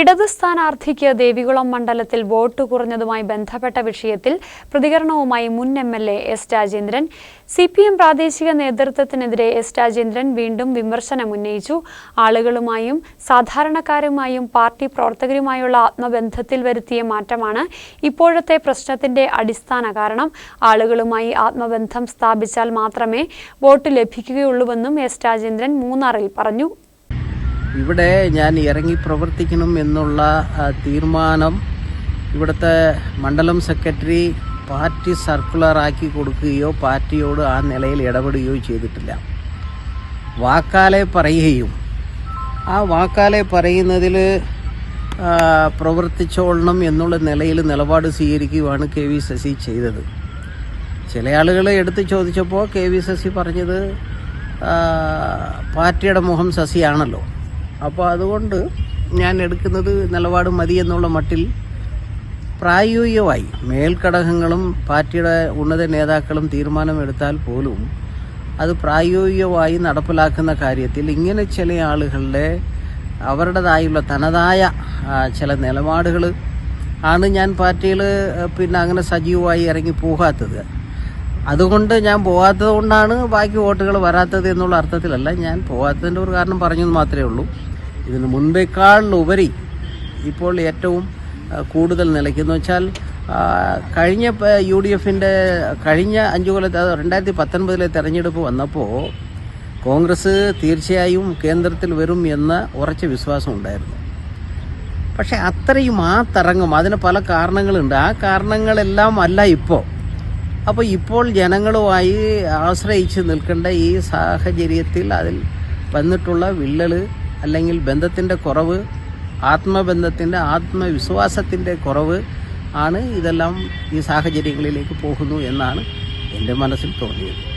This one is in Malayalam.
ഇടത് സ്ഥാനാർത്ഥിക്ക് ദേവികുളം മണ്ഡലത്തിൽ വോട്ട് കുറഞ്ഞതുമായി ബന്ധപ്പെട്ട വിഷയത്തിൽ പ്രതികരണവുമായി മുൻ M L A S Rajendran. C P M പ്രാദേശിക നേതൃത്വത്തിനെതിരെ എസ് രാജേന്ദ്രൻ വീണ്ടും വിമർശനം ഉന്നയിച്ചു. ആളുകളുമായും സാധാരണക്കാരുമായും പാർട്ടി പ്രവർത്തകരുമായുള്ള ആത്മബന്ധത്തിൽ വരുത്തിയ മാറ്റമാണ് ഇപ്പോഴത്തെ പ്രശ്നത്തിന്റെ അടിസ്ഥാന കാരണം. ആളുകളുമായി ആത്മബന്ധം സ്ഥാപിച്ചാൽ മാത്രമേ വോട്ട് ലഭിക്കുകയുള്ളൂവെന്നും എസ് രാജേന്ദ്രൻ മൂന്നാറിൽ പറഞ്ഞു. ഇവിടെ ഞാൻ ഇറങ്ങി പ്രവർത്തിക്കണം എന്നുള്ള തീരുമാനം ഇവിടുത്തെ മണ്ഡലം സെക്രട്ടറി പാർട്ടി സർക്കുലർ ആക്കി കൊടുക്കുകയോ പാർട്ടിയോട് ആ നിലയിൽ ഇടപെടുകയോ ചെയ്തിട്ടില്ല. വാക്കാലെ പറയുകയും ആ വാക്കാലെ പറയുന്നതിൽ പ്രവർത്തിച്ചോളണം എന്നുള്ള നിലയിൽ നിലപാട് സ്വീകരിക്കുകയാണ് കെ വി ശശി ചെയ്തത്. ചില ആളുകൾ എടുത്ത് ചോദിച്ചപ്പോൾ കെ വി ശശി പറഞ്ഞത് പാർട്ടിയുടെ മുഖം ശശിയാണല്ലോ. അപ്പോൾ അതുകൊണ്ട് ഞാൻ എടുക്കുന്നത് നിലപാട് മതി എന്നുള്ള മട്ടിൽ പ്രായോഗികമായി മേൽഘടകങ്ങളും പാർട്ടിയുടെ ഉന്നത നേതാക്കളും തീരുമാനമെടുത്താൽ പോലും അത് പ്രായോഗികമായി നടപ്പിലാക്കുന്ന കാര്യത്തിൽ ഇങ്ങനെ ചില ആളുകളുടെ അവരുടേതായുള്ള തനതായ ചില നിലപാടുകൾ ആണ് ഞാൻ പാർട്ടിയിൽ പിന്നെ അങ്ങനെ സജീവമായി ഇറങ്ങി പോകാത്തത്. അതുകൊണ്ട് ഞാൻ പോകാത്തത് കൊണ്ടാണ് ബാക്കി വോട്ടുകൾ വരാത്തത് എന്നുള്ള അർത്ഥത്തിലല്ല ഞാൻ പോകാത്തതിന്റെ ഒരു കാരണം പറഞ്ഞെന്ന് മാത്രമേ ഉള്ളൂ. ഇതിന് മുൻപേക്കാളിലുപരി ഇപ്പോൾ ഏറ്റവും കൂടുതൽ നിലയ്ക്കുന്നു. വെച്ചാൽ കഴിഞ്ഞ യു ഡി എഫിന്റെ കഴിഞ്ഞ അഞ്ചു കൊല്ലത്തെ രണ്ടായിരത്തി പത്തൊൻപതിലെ തെരഞ്ഞെടുപ്പ് വന്നപ്പോൾ കോൺഗ്രസ് തീർച്ചയായും കേന്ദ്രത്തിൽ വരും എന്ന ഉറച്ച വിശ്വാസം ഉണ്ടായിരുന്നു. പക്ഷെ അത്രയും ആ തരംഗം അതിന് പല കാരണങ്ങളുണ്ട്. ആ കാരണങ്ങളെല്ലാം അല്ല ഇപ്പോൾ അപ്പോൾ ഇപ്പോൾ ജനങ്ങളുമായി ആശ്രയിച്ച് നിൽക്കേണ്ട ഈ സാഹചര്യത്തിൽ അതിൽ വന്നിട്ടുള്ള വിള്ളൽ അല്ലെങ്കിൽ ബന്ധത്തിന്റെ കുറവ് ആത്മബന്ധത്തിന്റെ ആത്മവിശ്വാസത്തിന്റെ കുറവ് ആണ് ഇതെല്ലാം ഈ സാഹചര്യങ്ങളിലേക്ക് പോകുന്നു എന്നാണ് എന്റെ മനസ്സിൽ തോന്നിയത്.